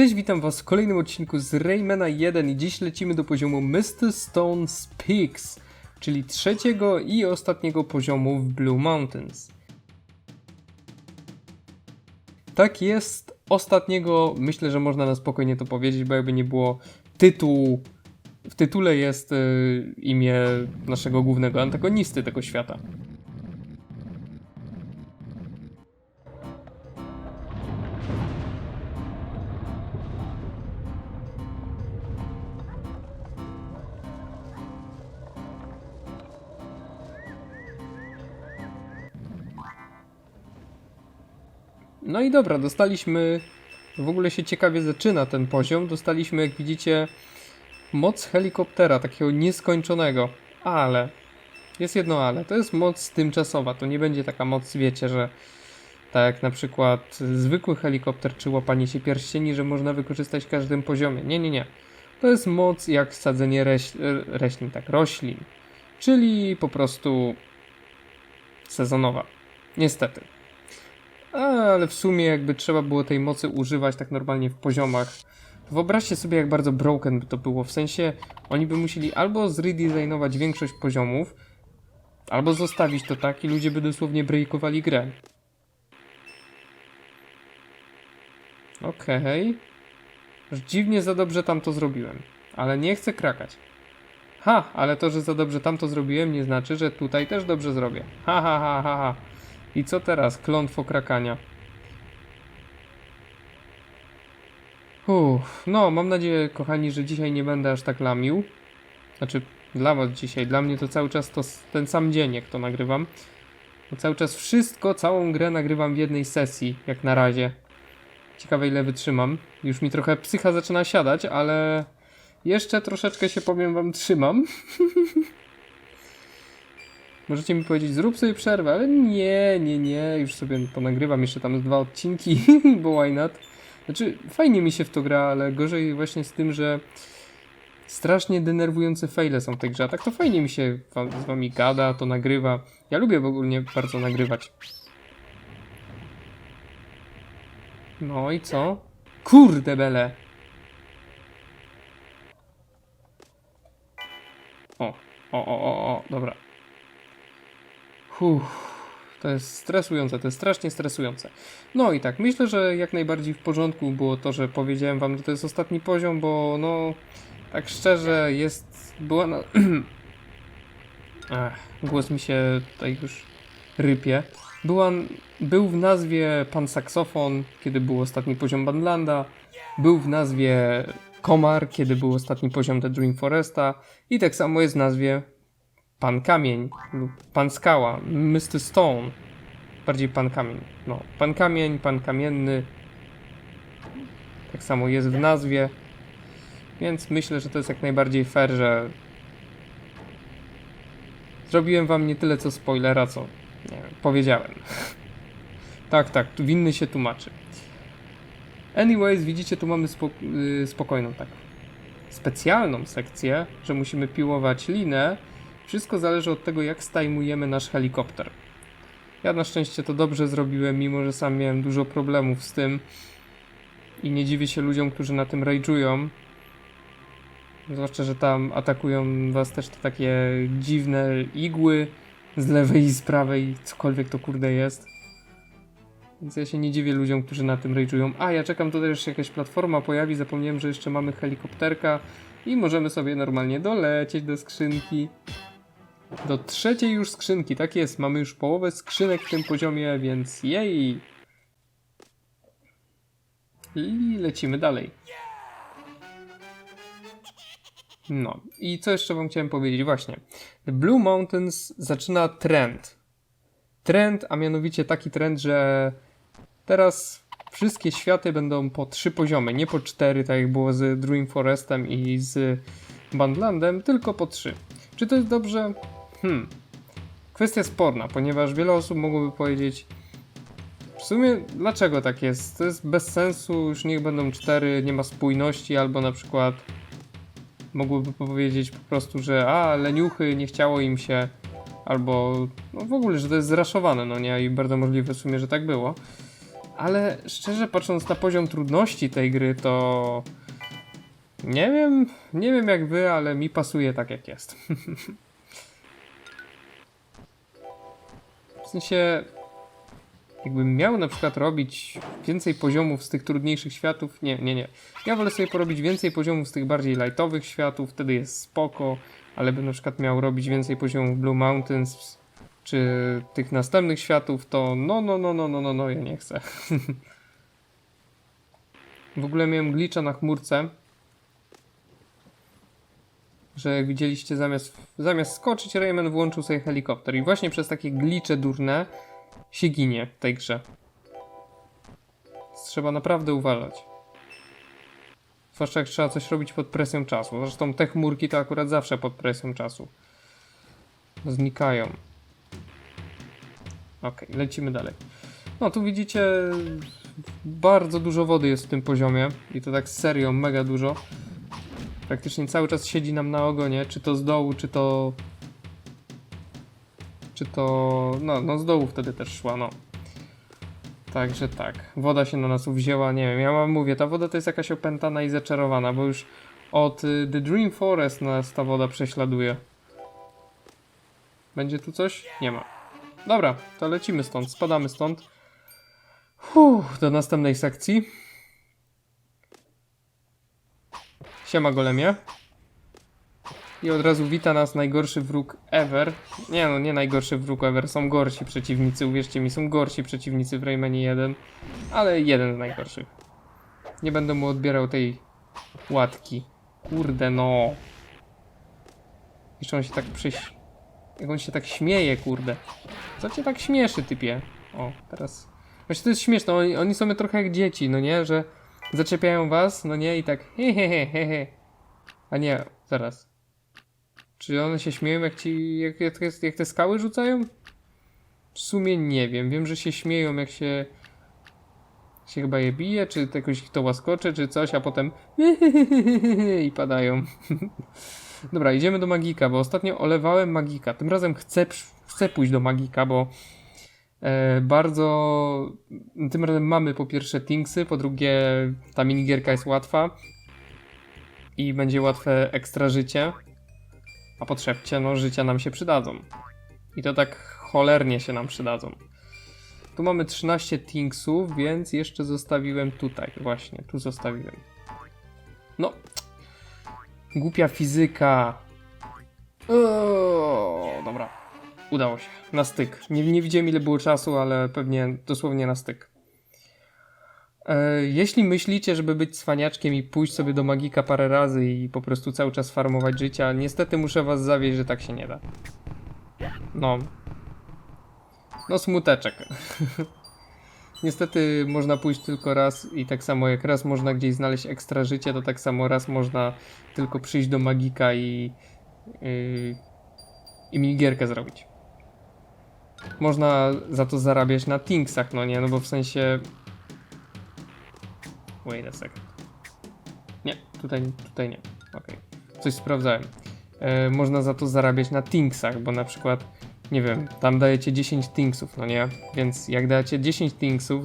Cześć, witam was w kolejnym odcinku z Raymana 1 i dziś lecimy do poziomu Mr. Stone Speaks, czyli trzeciego i ostatniego poziomu w Blue Mountains. Tak jest, ostatniego myślę, że można na spokojnie to powiedzieć, bo jakby nie było tytuł, w tytule jest y, imię naszego głównego antagonisty tego świata. No i dobra, dostaliśmy. W ogóle się ciekawie zaczyna ten poziom. Dostaliśmy, jak widzicie, moc helikoptera, takiego nieskończonego. Ale. Jest jedno ale. To jest moc tymczasowa. To nie będzie taka moc, wiecie, że. Tak jak na przykład zwykły helikopter czy łapanie się pierścieni, że można wykorzystać w każdym poziomie. Nie, nie, nie. To jest moc jak sadzenie reś... reślin, tak, roślin. Czyli po prostu sezonowa. Niestety. Ale w sumie jakby trzeba było tej mocy używać tak normalnie w poziomach. Wyobraźcie sobie jak bardzo broken by to było, w sensie oni by musieli albo zredesignować większość poziomów, albo zostawić to tak i ludzie by dosłownie breakowali grę. Okej. Okay. Dziwnie za dobrze tam to zrobiłem, ale nie chcę krakać. Ha, ale to, że za dobrze tam to zrobiłem nie znaczy, że tutaj też dobrze zrobię. Ha, ha, ha, ha, ha. I co teraz? Klątwo krakania. Uff, no, mam nadzieję, kochani, że dzisiaj nie będę aż tak lamił. Znaczy, dla was dzisiaj. Dla mnie to cały czas to ten sam dzień, jak to nagrywam. Bo cały czas wszystko, całą grę nagrywam w jednej sesji, jak na razie. Ciekawe, ile wytrzymam. Już mi trochę psycha zaczyna siadać, ale jeszcze troszeczkę się, powiem wam, trzymam. Możecie mi powiedzieć, zrób sobie przerwę, ale nie, nie, nie, już sobie ponagrywam jeszcze tam dwa odcinki, bo why not? Znaczy, fajnie mi się w to gra, ale gorzej właśnie z tym, że strasznie denerwujące faile są w tej grze, a tak to fajnie mi się z wami gada, to nagrywa. Ja lubię w ogóle bardzo nagrywać. No i co? Kurde bele! O, o, o, o, o, dobra. Uff, to jest stresujące, to jest strasznie stresujące. No i tak, myślę, że jak najbardziej w porządku było to, że powiedziałem wam, że to jest ostatni poziom, bo no, tak szczerze, jest, była na... Głos mi się tutaj już rypie. Była, był w nazwie pan saksofon, kiedy był ostatni poziom Bandlanda. Był w nazwie komar, kiedy był ostatni poziom The Dream Foresta. I tak samo jest w nazwie Pan Kamień lub Pan Skała, Mr. Stone. Bardziej Pan Kamień. No, Pan Kamień, Pan Kamienny. Tak samo jest w nazwie. Więc myślę, że to jest jak najbardziej fair, że zrobiłem wam nie tyle co spoilera, co nie wiem, powiedziałem. tak, tak, tu winny się tłumaczy. Anyways, widzicie, tu mamy yy, spokojną, tak, specjalną sekcję, że musimy piłować linę. Wszystko zależy od tego, jak stajmujemy nasz helikopter. Ja na szczęście to dobrze zrobiłem, mimo że sam miałem dużo problemów z tym. I nie dziwię się ludziom, którzy na tym rage'ują. Zwłaszcza, że tam atakują was też te takie dziwne igły z lewej i z prawej, cokolwiek to kurde jest. Więc ja się nie dziwię ludziom, którzy na tym rage'ują. A, ja czekam, tutaj jeszcze jakaś platforma pojawi, zapomniałem, że jeszcze mamy helikopterka i możemy sobie normalnie dolecieć do skrzynki. Do trzeciej już skrzynki, tak jest, mamy już połowę skrzynek w tym poziomie, więc jej! I lecimy dalej. No, i co jeszcze wam chciałem powiedzieć? Właśnie, The Blue Mountains zaczyna trend. Trend, a mianowicie taki trend, że teraz wszystkie światy będą po trzy poziomy, nie po cztery, tak jak było z Dream Forestem i z Bandlandem, tylko po trzy. Czy to jest dobrze? Hmm. Kwestia sporna, ponieważ wiele osób mogłoby powiedzieć, w sumie dlaczego tak jest? To jest bez sensu, już niech będą cztery, nie ma spójności, albo na przykład mogłyby powiedzieć po prostu, że a, leniuchy, nie chciało im się, albo no w ogóle, że to jest zraszowane, no nie, i bardzo możliwe w sumie, że tak było. Ale szczerze patrząc na poziom trudności tej gry, to nie wiem, nie wiem jak wy, ale mi pasuje tak jak jest. w sensie, jakbym miał na przykład robić więcej poziomów z tych trudniejszych światów, nie, nie, nie. Ja wolę sobie porobić więcej poziomów z tych bardziej lightowych światów, wtedy jest spoko, ale bym na przykład miał robić więcej poziomów Blue Mountains czy tych następnych światów, to no, no, no, no, no, no, no, ja nie chcę. w ogóle miałem glitcha na chmurce, że jak widzieliście zamiast, zamiast skoczyć Rayman włączył sobie helikopter i właśnie przez takie glicze durne się ginie w tej grze. Trzeba naprawdę uważać. Zwłaszcza jak trzeba coś robić pod presją czasu. Zresztą te chmurki to akurat zawsze pod presją czasu. Znikają. Ok, lecimy dalej. No tu widzicie bardzo dużo wody jest w tym poziomie i to tak serio mega dużo. Praktycznie cały czas siedzi nam na ogonie, czy to z dołu, czy to czy to no, no z dołu wtedy też szła, no. Także tak, woda się na nas uwzięła, nie wiem, ja wam mówię, ta woda to jest jakaś opętana i zaczarowana, bo już od y, The Dream Forest nas ta woda prześladuje. Będzie tu coś? Nie ma. Dobra, to lecimy stąd, spadamy stąd. Uff, do następnej sekcji. Siema golemie. I od razu wita nas najgorszy wróg ever. Nie no, nie najgorszy wróg ever, są gorsi przeciwnicy, uwierzcie mi, są gorsi przeciwnicy w Raymanie 1, ale jeden z najgorszych. Nie będę mu odbierał tej łatki. Kurde no. Jeszcze on się tak przyś... Jak on się tak śmieje, kurde. Co cię tak śmieszy, typie? O, teraz... Właśnie to jest śmieszne, oni, oni są trochę jak dzieci, no nie? Że zaczepiają was, no nie? I tak he he he he he. A nie, zaraz. Czy one się śmieją jak ci, jak, jak, jak te skały rzucają? W sumie nie wiem. Wiem, że się śmieją jak się się chyba je bije, czy jakoś ich to łaskocze, czy coś, a potem i padają. Dobra, idziemy do Magika, bo ostatnio olewałem Magika. Tym razem chcę, chcę pójść do Magika, bo bardzo... Tym razem mamy po pierwsze Tinksy, po drugie ta minigierka jest łatwa i będzie łatwe ekstra życie. A po trzecie, no życia nam się przydadzą. I to tak cholernie się nam przydadzą. Tu mamy 13 Tinksów, więc jeszcze zostawiłem tutaj. Właśnie, tu zostawiłem. No. Głupia fizyka. O, dobra. Udało się. Na styk. Nie, nie widziałem ile było czasu, ale pewnie dosłownie na styk. E, jeśli myślicie, żeby być cwaniaczkiem i pójść sobie do magika parę razy i po prostu cały czas farmować życia, niestety muszę was zawieść, że tak się nie da. No. No smuteczek. niestety można pójść tylko raz i tak samo jak raz można gdzieś znaleźć ekstra życie, to tak samo raz można tylko przyjść do magika i yy, i minigierkę zrobić. Można za to zarabiać na Tinksach, no nie, no bo w sensie Wait a second. Nie, tutaj, tutaj nie. Ok. Coś sprawdzałem. E, można za to zarabiać na Tinksach, bo na przykład, nie wiem, tam dajecie 10 Tinksów, no nie? Więc jak dacie 10 Tinksów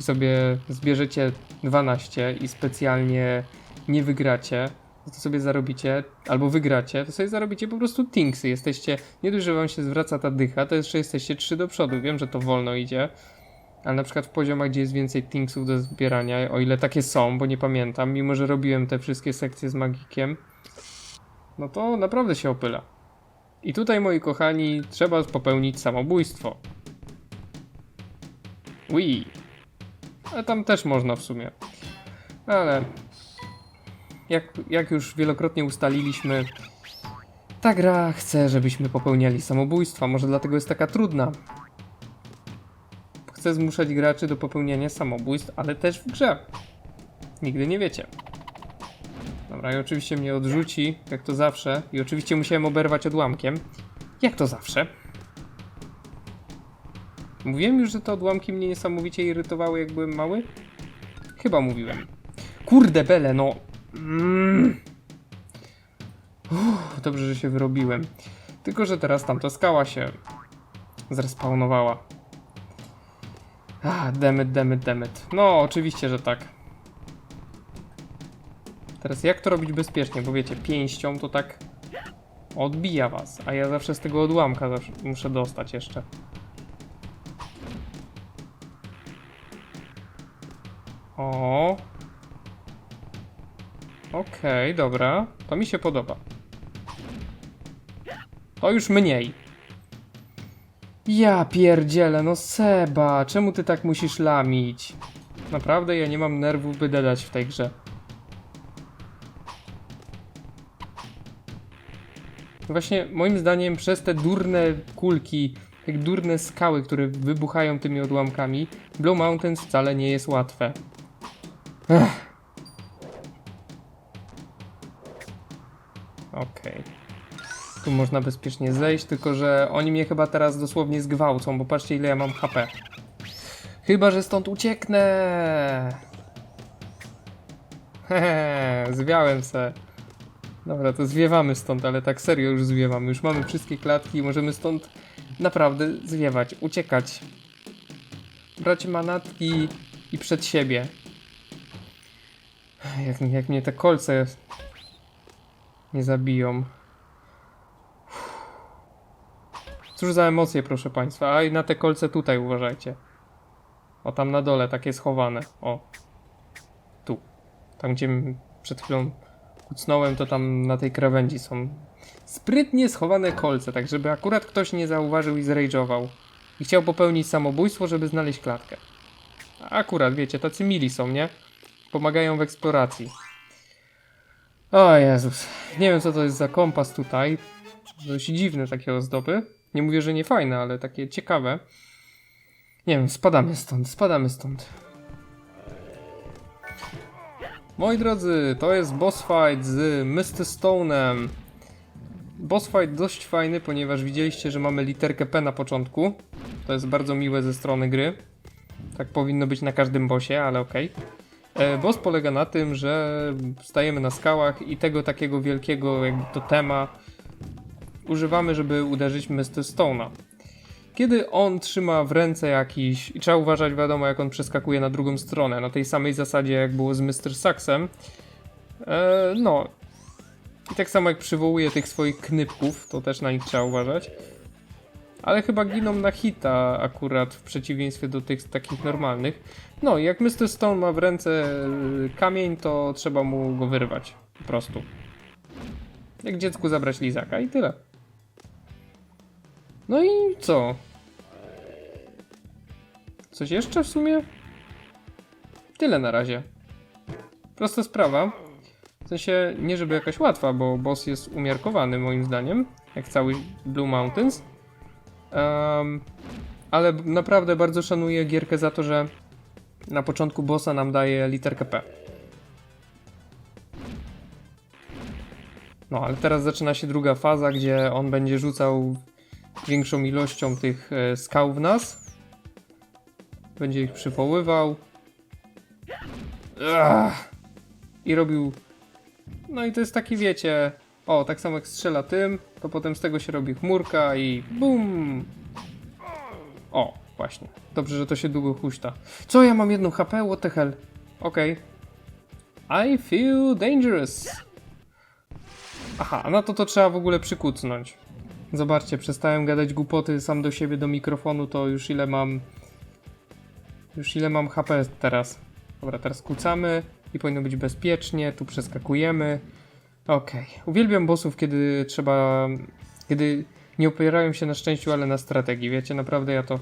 i sobie zbierzecie 12 i specjalnie nie wygracie, to sobie zarobicie, albo wygracie, to sobie zarobicie po prostu Tinksy. Jesteście, nie dość, że wam się zwraca ta dycha, to jeszcze jesteście 3 do przodu. Wiem, że to wolno idzie, ale na przykład w poziomach, gdzie jest więcej Tinksów do zbierania, o ile takie są, bo nie pamiętam, mimo że robiłem te wszystkie sekcje z magikiem, no to naprawdę się opyla. I tutaj, moi kochani, trzeba popełnić samobójstwo. Ui. Ale tam też można w sumie. Ale jak, jak już wielokrotnie ustaliliśmy, ta gra chce, żebyśmy popełniali samobójstwa. Może dlatego jest taka trudna chce zmuszać graczy do popełniania samobójstw, ale też w grze. Nigdy nie wiecie. Dobra, i oczywiście mnie odrzuci, jak to zawsze. I oczywiście musiałem oberwać odłamkiem. Jak to zawsze. Mówiłem już, że te odłamki mnie niesamowicie irytowały, jak byłem mały? Chyba mówiłem. Kurde bele, no. Mm. Dobrze, że się wyrobiłem. Tylko, że teraz tamta skała się zrespawnowała. Ah, demet, demet, demet. No, oczywiście, że tak. Teraz jak to robić bezpiecznie? Bo wiecie, pięścią to tak odbija was, a ja zawsze z tego odłamka muszę dostać jeszcze. O. Okej, dobra. To mi się podoba. To już mniej. Ja pierdzielę, no Seba, czemu ty tak musisz lamić? Naprawdę ja nie mam nerwów, by dedać w tej grze. Właśnie moim zdaniem przez te durne kulki, te durne skały, które wybuchają tymi odłamkami, Blue Mountains wcale nie jest łatwe. Ech. Tu można bezpiecznie zejść, tylko że oni mnie chyba teraz dosłownie zgwałcą, bo patrzcie ile ja mam HP. Chyba, że stąd ucieknę. Hehe, zwiałem se. Dobra, to zwiewamy stąd, ale tak serio już zwiewamy. Już mamy wszystkie klatki i możemy stąd naprawdę zwiewać, uciekać. Brać manatki i przed siebie. Jak, jak mnie te kolce nie zabiją. Cóż za emocje, proszę państwa. A i na te kolce tutaj uważajcie. O, tam na dole, takie schowane. O. Tu. Tam, gdzie przed chwilą kucnąłem, to tam na tej krawędzi są sprytnie schowane kolce, tak żeby akurat ktoś nie zauważył i zrage'ował. I chciał popełnić samobójstwo, żeby znaleźć klatkę. Akurat, wiecie, tacy mili są, nie? Pomagają w eksploracji. O Jezus. Nie wiem, co to jest za kompas tutaj. Dość dziwne takie ozdoby. Nie mówię, że nie fajne, ale takie ciekawe. Nie wiem, spadamy stąd, spadamy stąd. Moi drodzy, to jest boss fight z Mr. Stone'em. Boss fight dość fajny, ponieważ widzieliście, że mamy literkę P na początku. To jest bardzo miłe ze strony gry. Tak powinno być na każdym bossie, ale okej. E, Boss polega na tym, że stajemy na skałach i tego takiego wielkiego jakby totema używamy, żeby uderzyć Mr. Stone'a. Kiedy on trzyma w ręce jakiś, i trzeba uważać wiadomo jak on przeskakuje na drugą stronę, na tej samej zasadzie jak było z Mr. Saxem, e, no i tak samo jak przywołuje tych swoich knypków, to też na nich trzeba uważać. Ale chyba giną na hita akurat w przeciwieństwie do tych takich normalnych. No jak Mr. Stone ma w ręce y, kamień, to trzeba mu go wyrwać. Po prostu. Jak dziecku zabrać lizaka i tyle. No i co? Coś jeszcze w sumie? Tyle na razie. Prosta sprawa. W sensie, nie żeby jakaś łatwa, bo boss jest umiarkowany moim zdaniem, jak cały Blue Mountains. Em, ale naprawdę bardzo szanuję gierkę za to, że na początku bossa nam daje literkę P. No, ale teraz zaczyna się druga faza, gdzie on będzie rzucał większą ilością tych e, skał w nas. Będzie ich przywoływał. I robił. No i to jest taki, wiecie. O, tak samo jak strzela tym, to potem z tego się robi chmurka i BUM! O, właśnie. Dobrze, że to się długo huśta. Co, ja mam jedną HP? What the hell? Okej. I feel dangerous. Aha, no to to trzeba w ogóle przykucnąć. Zobaczcie, przestałem gadać głupoty sam do siebie do mikrofonu, to już ile mam... Już ile mam HP teraz. Dobra, teraz kucamy i powinno być bezpiecznie, tu przeskakujemy. Okej. Uwielbiam bossów, kiedy trzeba... Kiedy nie opierają się na szczęściu, ale na strategii. Wiecie, naprawdę ja to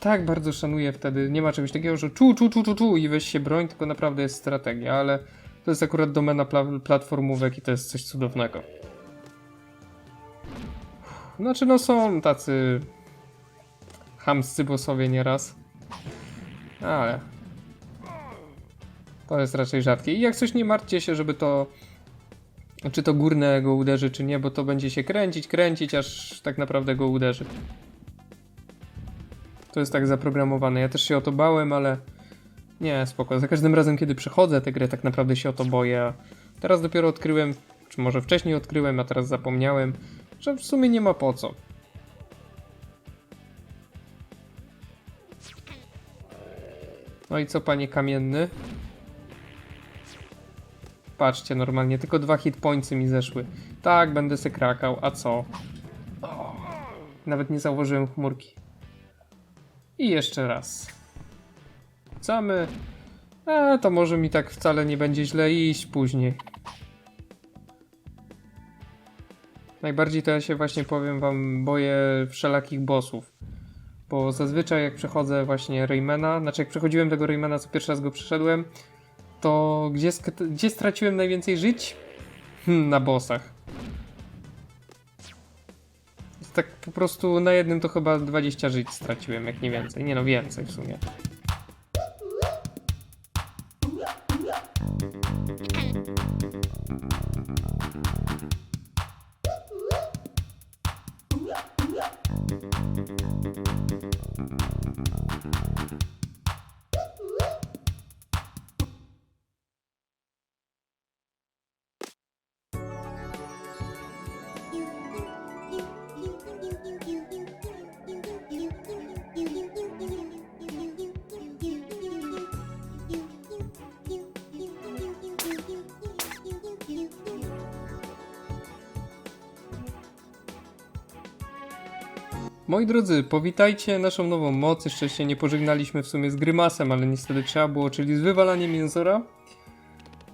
tak bardzo szanuję wtedy. Nie ma czegoś takiego, że czu, czu, czu, czu, czu i weź się broń, tylko naprawdę jest strategia, ale to jest akurat domena pla- platformówek i to jest coś cudownego. Znaczy, no są tacy chamscy bossowie nieraz, ale to jest raczej rzadkie. I jak coś nie martwcie się, żeby to czy to górne go uderzy, czy nie, bo to będzie się kręcić, kręcić, aż tak naprawdę go uderzy. To jest tak zaprogramowane. Ja też się o to bałem, ale nie, spoko. Za każdym razem, kiedy przechodzę tę grę, tak naprawdę się o to boję. Teraz dopiero odkryłem, czy może wcześniej odkryłem, a teraz zapomniałem, że w sumie nie ma po co. No i co, panie kamienny? Patrzcie, normalnie tylko dwa hit mi zeszły. Tak, będę se krakał, a co? Nawet nie zauważyłem chmurki. I jeszcze raz. Co my? A, to może mi tak wcale nie będzie źle iść później. Najbardziej to ja się właśnie powiem wam boję wszelakich bossów. Bo zazwyczaj jak przechodzę właśnie Raymana, znaczy jak przechodziłem tego Raymana, co pierwszy raz go przeszedłem, to gdzie, gdzie straciłem najwięcej żyć? Hmm, na bossach. Tak po prostu na jednym to chyba 20 żyć straciłem, jak nie więcej. Nie no, więcej w sumie. Moi drodzy, powitajcie naszą nową moc. Jeszcze się nie pożegnaliśmy w sumie z Grymasem, ale niestety trzeba było, czyli z wywalaniem Mięzora.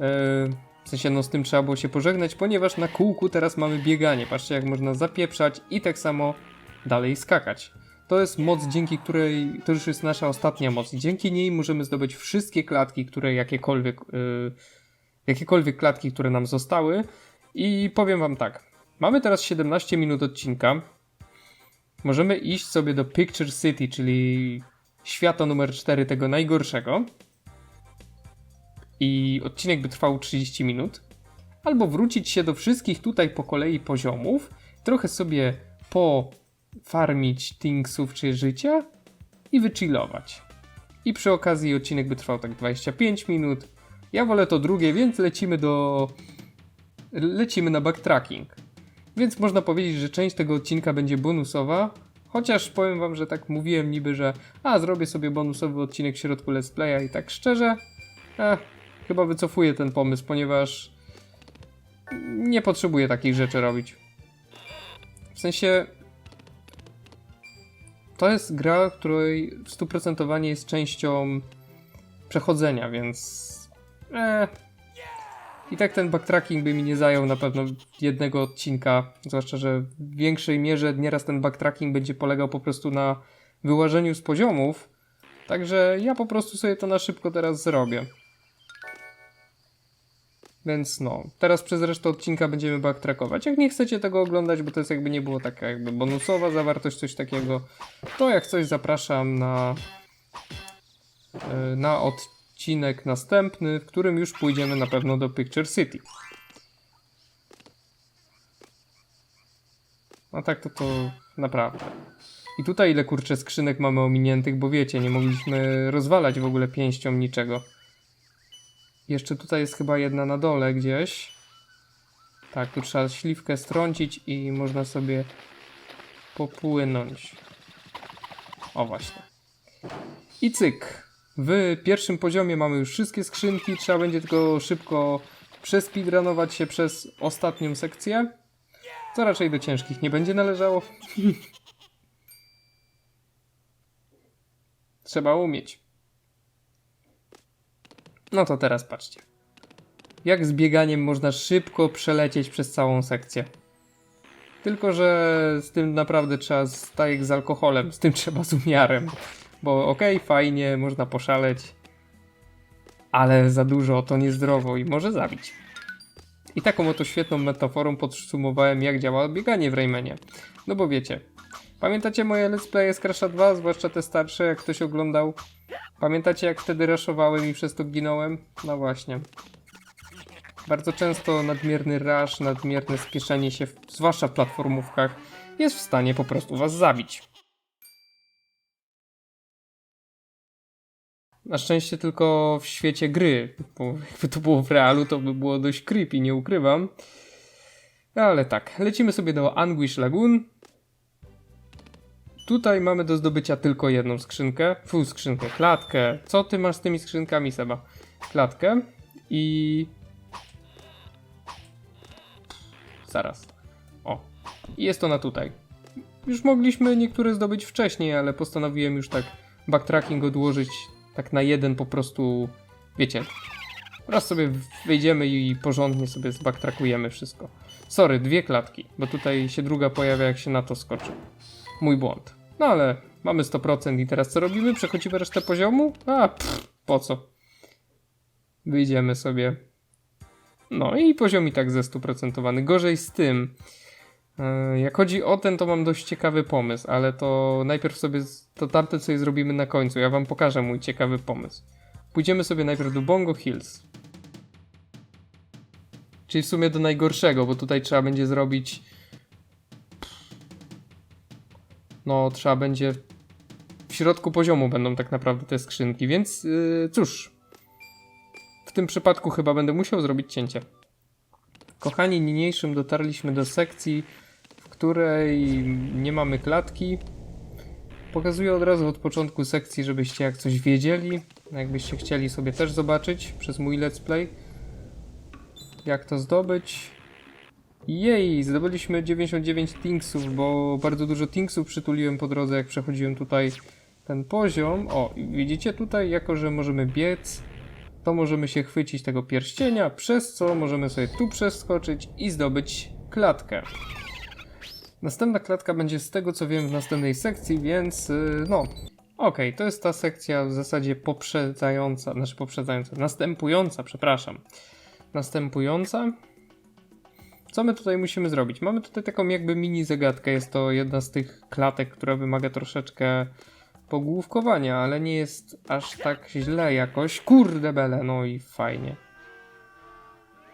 Eee, w sensie, no z tym trzeba było się pożegnać, ponieważ na kółku teraz mamy bieganie. Patrzcie, jak można zapieprzać i tak samo dalej skakać. To jest moc, dzięki której, to już jest nasza ostatnia moc. Dzięki niej możemy zdobyć wszystkie klatki, które jakiekolwiek, yy, jakiekolwiek klatki, które nam zostały. I powiem wam tak. Mamy teraz 17 minut odcinka. Możemy iść sobie do Picture City, czyli świata numer 4 tego najgorszego. I odcinek by trwał 30 minut. Albo wrócić się do wszystkich tutaj po kolei poziomów, trochę sobie pofarmić thingsów czy życia i wychillować. I przy okazji odcinek by trwał tak 25 minut. Ja wolę to drugie, więc lecimy do. Lecimy na backtracking. Więc można powiedzieć, że część tego odcinka będzie bonusowa. Chociaż powiem wam, że tak mówiłem niby, że a zrobię sobie bonusowy odcinek w środku let's playa i tak szczerze, eh, chyba wycofuję ten pomysł, ponieważ nie potrzebuję takich rzeczy robić. W sensie to jest gra, której stuprocentowanie jest częścią przechodzenia, więc eh, i tak ten backtracking by mi nie zajął na pewno jednego odcinka, zwłaszcza, że w większej mierze nieraz ten backtracking będzie polegał po prostu na wyłażeniu z poziomów. Także ja po prostu sobie to na szybko teraz zrobię. Więc no, teraz przez resztę odcinka będziemy backtrackować. Jak nie chcecie tego oglądać, bo to jest jakby nie było taka jakby bonusowa zawartość, coś takiego, to jak coś zapraszam na, e, na odcinek następny, w którym już pójdziemy na pewno do Picture City. No tak to to naprawdę. I tutaj ile kurczę skrzynek mamy ominiętych, bo wiecie, nie mogliśmy rozwalać w ogóle pięścią niczego. Jeszcze tutaj jest chyba jedna na dole gdzieś. Tak, tu trzeba śliwkę strącić i można sobie popłynąć. O właśnie. I cyk. W pierwszym poziomie mamy już wszystkie skrzynki, trzeba będzie tylko szybko przespeedrunować się przez ostatnią sekcję. Co raczej do ciężkich nie będzie należało. Trzeba umieć. No to teraz patrzcie. Jak z bieganiem można szybko przelecieć przez całą sekcję. Tylko, że z tym naprawdę trzeba, z- tak jak z alkoholem, z tym trzeba z umiarem. Bo okej, fajnie, można poszaleć, ale za dużo to niezdrowo i może zabić. I taką oto świetną metaforą podsumowałem, jak działa bieganie w Raymanie. No bo wiecie, pamiętacie moje let's play z Crash'a 2, zwłaszcza te starsze, jak ktoś oglądał? Pamiętacie, jak wtedy raszowałem i przez to ginąłem? No właśnie. Bardzo często nadmierny rush, nadmierne spieszenie się, zwłaszcza w platformówkach, jest w stanie po prostu was zabić. Na szczęście tylko w świecie gry, bo jakby to było w realu, to by było dość creepy, nie ukrywam. Ale tak, lecimy sobie do Anguish Lagoon. Tutaj mamy do zdobycia tylko jedną skrzynkę. Fu, skrzynkę, klatkę. Co ty masz z tymi skrzynkami, Seba? Klatkę i... Zaraz. O. Jest ona tutaj. Już mogliśmy niektóre zdobyć wcześniej, ale postanowiłem już tak backtracking odłożyć tak na jeden po prostu, wiecie, raz sobie wejdziemy i porządnie sobie zbacktrackujemy wszystko. Sorry, dwie klatki, bo tutaj się druga pojawia jak się na to skoczy. Mój błąd. No ale mamy 100% i teraz co robimy? Przechodzimy resztę poziomu? A, pff, po co? Wyjdziemy sobie. No i poziom i tak ze 100%. Gorzej z tym. E, Jak chodzi o ten, to mam dość ciekawy pomysł, ale to najpierw sobie to tamte coś zrobimy na końcu. Ja wam pokażę mój ciekawy pomysł. Pójdziemy sobie najpierw do Bongo Hills. Czyli w sumie do najgorszego, bo tutaj trzeba będzie zrobić. No, trzeba będzie. W środku poziomu będą tak naprawdę te skrzynki, więc yy, cóż. W tym przypadku chyba będę musiał zrobić cięcie. Kochani, niniejszym dotarliśmy do sekcji, której nie mamy klatki. Pokazuję od razu od początku sekcji, żebyście jak coś wiedzieli, jakbyście chcieli sobie też zobaczyć przez mój let's play, jak to zdobyć. Jej, zdobyliśmy 99 tingsów, bo bardzo dużo tingsów przytuliłem po drodze, jak przechodziłem tutaj ten poziom. O, widzicie tutaj, jako że możemy biec, to możemy się chwycić tego pierścienia, przez co możemy sobie tu przeskoczyć i zdobyć klatkę. Następna klatka będzie z tego co wiem w następnej sekcji, więc yy, no. Okej, to jest ta sekcja w zasadzie poprzedzająca, znaczy poprzedzająca, następująca, przepraszam. Następująca. Co my tutaj musimy zrobić? Mamy tutaj taką jakby mini zagadkę. Jest to jedna z tych klatek, która wymaga troszeczkę pogłówkowania, ale nie jest aż tak źle jakoś. Kurde bele, no i fajnie.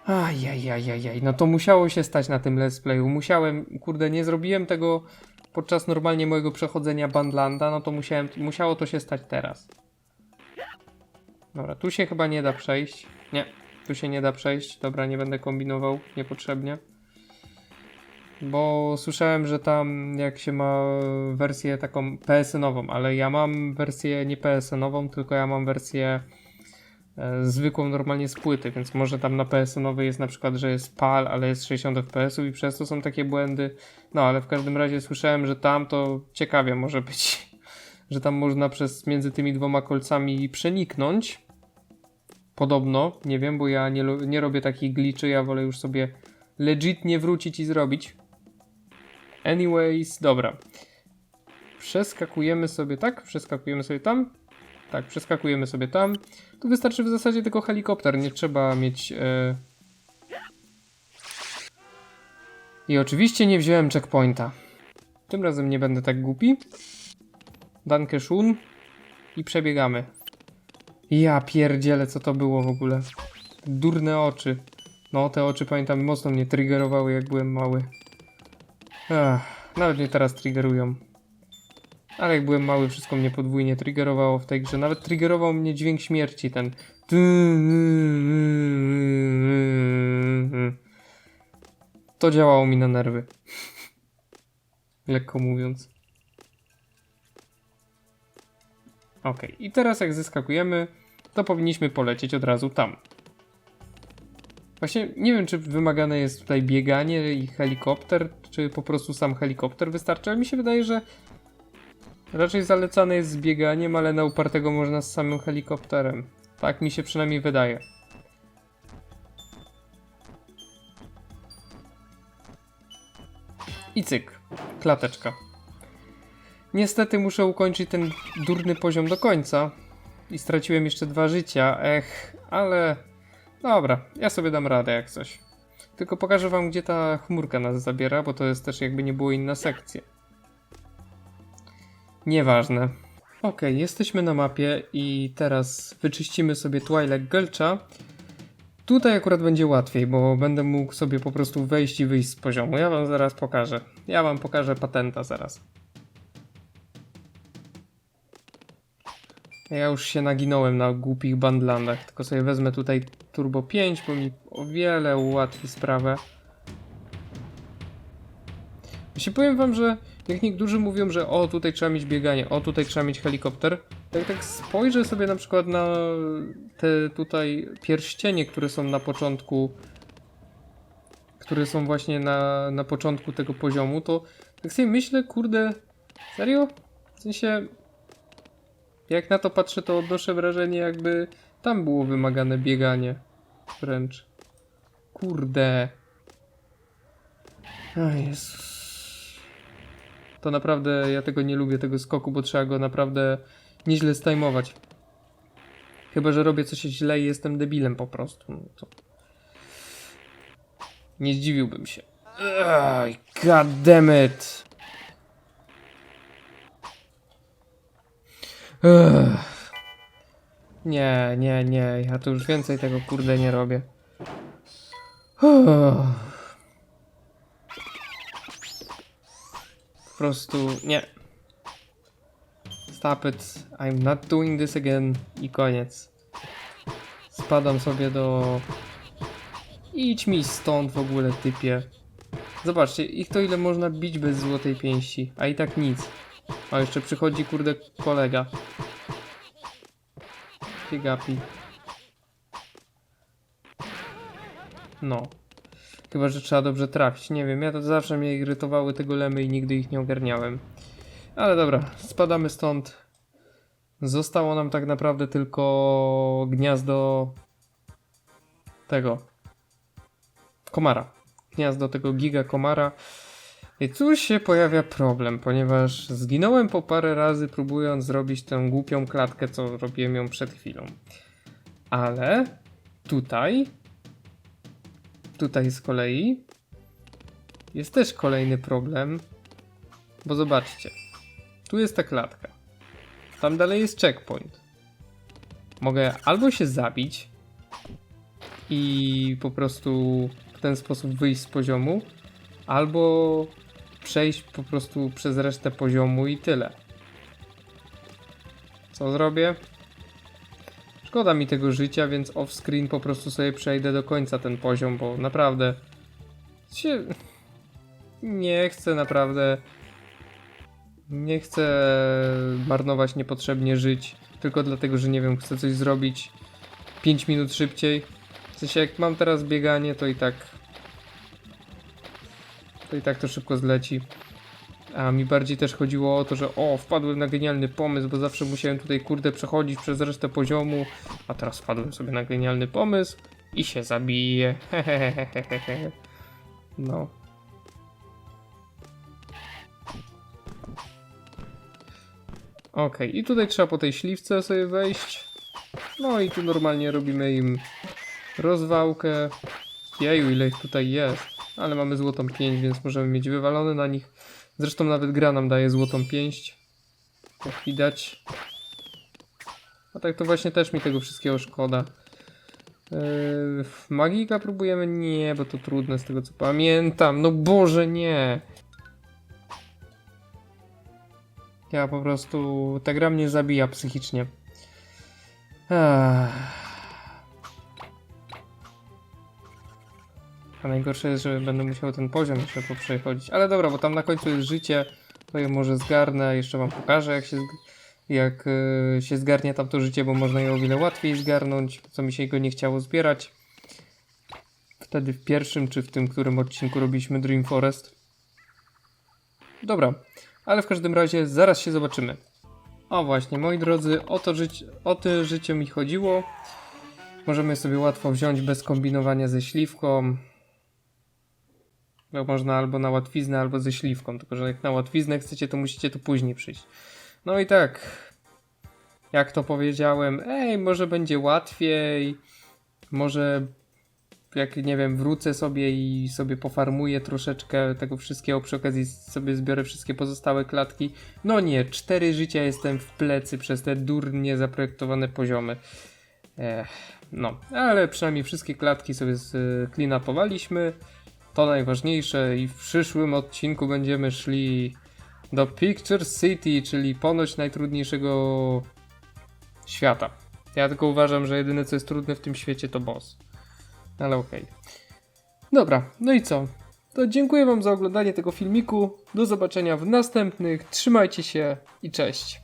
Ajajajajaj, no to musiało się stać na tym let's playu. Musiałem, kurde, nie zrobiłem tego podczas normalnie mojego przechodzenia Bandlanda, no to musiałem, musiało to się stać teraz. Dobra, tu się chyba nie da przejść. Nie, tu się nie da przejść. Dobra, nie będę kombinował niepotrzebnie. Bo słyszałem, że tam jak się ma wersję taką PSN-ową, ale ja mam wersję nie PSN-ową, tylko ja mam wersję zwykłą normalnie z płyty, więc może tam na PSN-owej jest na przykład, że jest PAL, ale jest 60 fps i przez to są takie błędy. No, ale w każdym razie słyszałem, że tam to ciekawie może być, że tam można przez między tymi dwoma kolcami przeniknąć. Podobno, nie wiem, bo ja nie, nie robię takich glitchy, ja wolę już sobie legitnie wrócić i zrobić. Anyways, dobra. Przeskakujemy sobie tak, przeskakujemy sobie tam. Tak, przeskakujemy sobie tam. Tu wystarczy w zasadzie tylko helikopter, nie trzeba mieć. E... I oczywiście nie wziąłem checkpointa. Tym razem nie będę tak głupi. Danke schön. I przebiegamy. Ja pierdzielę, co to było w ogóle. Durne oczy. No, te oczy pamiętam mocno mnie triggerowały, jak byłem mały. Ach, nawet mnie teraz triggerują. Ale jak byłem mały, wszystko mnie podwójnie triggerowało w tej grze. Nawet triggerował mnie dźwięk śmierci, ten. To działało mi na nerwy. Lekko mówiąc. Ok, i teraz jak zeskakujemy, to powinniśmy polecieć od razu tam. Właśnie nie wiem, czy wymagane jest tutaj bieganie i helikopter, czy po prostu sam helikopter wystarczy, ale mi się wydaje, że raczej zalecane jest z bieganiem, ale na upartego można z samym helikopterem. Tak mi się przynajmniej wydaje. I cyk, klateczka. Niestety muszę ukończyć ten durny poziom do końca i straciłem jeszcze dwa życia, ech, ale Dobra, ja sobie dam radę jak coś. Tylko pokażę wam, gdzie ta chmurka nas zabiera, bo to jest też jakby nie było inna sekcja. Nieważne. Ok, jesteśmy na mapie i teraz wyczyścimy sobie Twilight Gulcha. Tutaj akurat będzie łatwiej, bo będę mógł sobie po prostu wejść i wyjść z poziomu. Ja wam zaraz pokażę. Ja wam pokażę patenta zaraz. Ja już się naginąłem na głupich bandlandach, tylko sobie wezmę tutaj Turbo 5, bo mi o wiele ułatwi sprawę. Jeśli powiem wam, że jak niektórzy mówią, że o tutaj trzeba mieć bieganie, o tutaj trzeba mieć helikopter, to jak tak spojrzę sobie na przykład na te tutaj pierścienie, które są na początku, które są właśnie na, na początku tego poziomu, to tak sobie myślę, kurde, serio? W sensie, jak na to patrzę, to odnoszę wrażenie, jakby tam było wymagane bieganie. Wręcz. Kurde. O Jezus. To naprawdę, ja tego nie lubię, tego skoku, bo trzeba go naprawdę nieźle stajmować. Chyba, że robię coś źle i jestem debilem po prostu. No to... Nie zdziwiłbym się. Ej, God damn it. Nie, nie, nie, ja tu już więcej tego kurde nie robię. Prostu nie. Stop it. I'm not doing this again. I koniec. Spadam sobie do... Idź mi stąd w ogóle, typie. Zobaczcie, ich to ile można bić bez złotej pięści, a i tak nic. A jeszcze przychodzi kurde kolega. Piegapi. No. Chyba, że trzeba dobrze trafić. Nie wiem, ja to zawsze mnie irytowały te golemy i nigdy ich nie ogarniałem. Ale dobra, spadamy stąd. Zostało nam tak naprawdę tylko gniazdo tego komara. Gniazdo tego giga komara. I tu się pojawia problem, ponieważ zginąłem po parę razy próbując zrobić tę głupią klatkę, co robiłem ją przed chwilą. Ale tutaj, tutaj z kolei jest też kolejny problem, bo zobaczcie, tu jest ta klatka, tam dalej jest checkpoint. Mogę albo się zabić i po prostu w ten sposób wyjść z poziomu, albo przejść po prostu przez resztę poziomu i tyle. Co zrobię? Szkoda mi tego życia, więc off-screen po prostu sobie przejdę do końca ten poziom, bo naprawdę się nie chcę naprawdę nie chcę marnować niepotrzebnie żyć tylko dlatego, że nie wiem, chcę coś zrobić 5 minut szybciej. W sensie jak mam teraz bieganie, to i tak to i tak to szybko zleci. A mi bardziej też chodziło o to, że o, wpadłem na genialny pomysł, bo zawsze musiałem tutaj kurde przechodzić przez resztę poziomu, a teraz wpadłem sobie na genialny pomysł i się zabiję. No. Okej, i tutaj trzeba po tej śliwce sobie wejść. No i tu normalnie robimy im rozwałkę. Jeju, ile ich tutaj jest. Ale mamy złotą pięść, więc możemy mieć wywalone na nich. Zresztą nawet gra nam daje złotą pięść. Jak widać. A tak to właśnie też mi tego wszystkiego szkoda. Yy, magika próbujemy? Nie, bo to trudne z tego co pamiętam. No Boże, nie. Ja po prostu... Ta gra mnie zabija psychicznie. Ach. Najgorsze jest, że będę musiał ten poziom jeszcze poprzechodzić. Ale dobra, bo tam na końcu jest życie. To je może zgarnę, jeszcze wam pokażę jak się, jak y, się zgarnie tam to życie, bo można je o wiele łatwiej zgarnąć, co mi się go nie chciało zbierać. Wtedy w pierwszym czy w tym, którym odcinku robiliśmy Dream Forest. Dobra, ale w każdym razie zaraz się zobaczymy. O właśnie, moi drodzy, o to, żyć, o to życie mi chodziło. Możemy sobie łatwo wziąć bez kombinowania ze śliwką. Bo można albo na łatwiznę, albo ze śliwką. Tylko, że jak na łatwiznę chcecie, to musicie tu później przyjść. No i tak. Jak to powiedziałem, ej, może będzie łatwiej. Może jak nie wiem, wrócę sobie i sobie pofarmuję troszeczkę tego wszystkiego. Przy okazji sobie zbiorę wszystkie pozostałe klatki. No nie, cztery życia jestem w plecy przez te durnie zaprojektowane poziomy. Ech, no, ale przynajmniej wszystkie klatki sobie sklinapowaliśmy. To najważniejsze i w przyszłym odcinku będziemy szli do Picture City, czyli ponoć najtrudniejszego świata. Ja tylko uważam, że jedyne co jest trudne w tym świecie to boss. Ale okej. Dobra, no i co? To dziękuję Wam za oglądanie tego filmiku. Do zobaczenia w następnych. Trzymajcie się i cześć.